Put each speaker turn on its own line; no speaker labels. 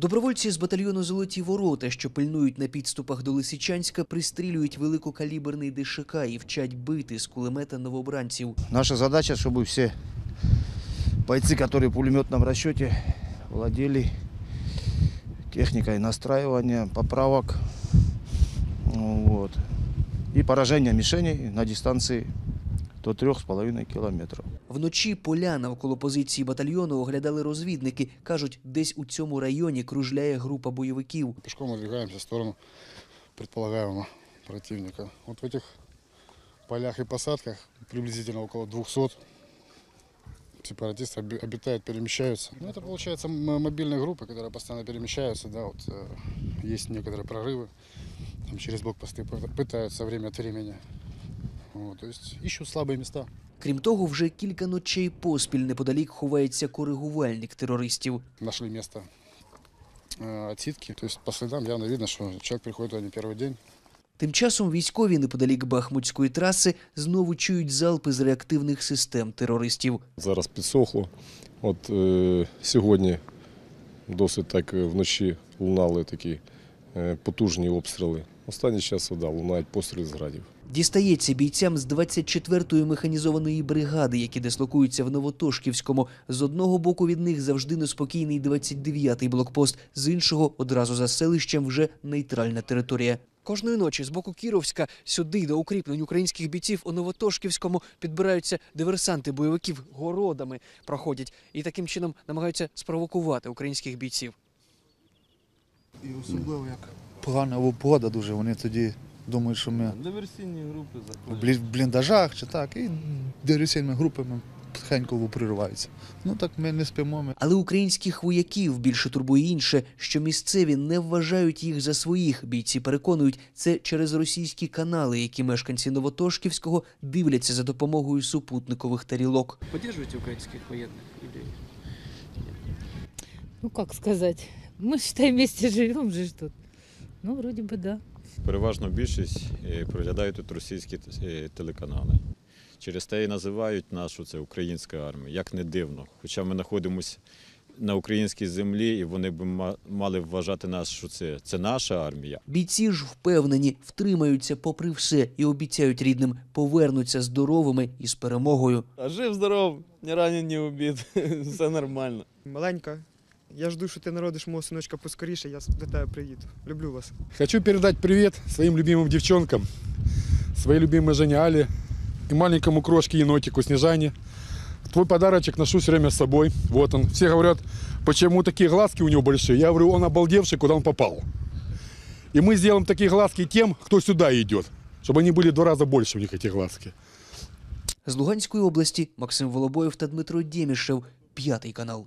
Добровольці з батальйону Золоті ворота, що пильнують на підступах до Лисичанська, пристрілюють великокаліберний ДШК і вчать бити з кулемета новобранців.
Наша задача, чтобы все бойцы, которые в пулеметном расчете, владели техникой настраивания, поправок ну, вот, и поражения мишеней на дистанции до 3,5 километров.
Вночі поля навколо позиції батальйону оглядали розвідники. Кажуть, десь у цьому районі кружляє група бойовиків.
Пешком выдвигаемся в сторону предполагаемого противника. Вот в этих полях и посадках приблизительно около 200 сепаратисты оби- обитают, перемещаются. Ну, это, получается, м- мобильные группы, которые постоянно перемещаются. Да, вот, э, есть некоторые прорывы, там, через блокпосты пы- пытаются время от времени. Вот, то есть ищут слабые места.
Крім того, вже кілька ночей поспіль неподалік ховається коригувальник терористів.
Нашли место э, отсидки. То есть по следам явно видно, что человек приходит туда не первый день.
Тим часом військові неподалік Бахмутської траси знову чують залпи з реактивних систем терористів.
Зараз підсохло. От е, сьогодні досить так е, вночі лунали такі е, потужні обстріли. Останній час да, лунають постріли з градів.
Дістається бійцям з 24-ї механізованої бригади, які дислокуються в Новотошківському. З одного боку від них завжди неспокійний 29-й блокпост, з іншого одразу за селищем вже нейтральна територія. Кожної ночі з боку Кіровська сюди до укріплень українських бійців у Новотошківському підбираються диверсанти бойовиків городами проходять і таким чином намагаються спровокувати українських бійців.
І особливо як погана погода дуже, вони тоді думають, що ми
Диверсійні групи
в
заходять.
блі- в бліндажах чи так, і диверсійними групами потихеньку прориваються. Ну так ми не спимо. Ми
Але українських вояків більше турбує інше, що місцеві не вважають їх за своїх. Бійці переконують це через російські канали, які мешканці Новотошківського дивляться за допомогою супутникових тарілок.
Поддерживаете украинских военных или
Ну, как сказать, мы, считай, вместе живем же ж тут. Ну, вроде бы да.
Переважно більшість е, проглядають тут російські е, телеканали. Через те і називають нашу це українська армія, як не дивно. Хоча ми знаходимося на українській землі, і вони б ма- мали вважати нас, що це, це наша армія.
Бійці ж впевнені, втримаються попри все і обіцяють рідним повернуться здоровими і з перемогою.
А жив здоров, ні ранен, ні убит. Все нормально.
Маленька. Я жду, що ти народиш мого синочка поскоріше, я до тебе приїду. Люблю вас.
Хочу передать привет своим любимым девчонкам, своей любимой Жене Али и маленькому крошке енотику Снежане. Твой подарочек ношу все время с собой. Вот он. Все говорят, почему такие глазки у него большие. Я говорю, он обалдевший, куда он попал. И мы сделаем такие глазки тем, кто сюда идет, чтобы они были в два раза больше у них, эти глазки.
З Луганської області Максим Волобоєв та Дмитро Дємішев, п'ятий канал.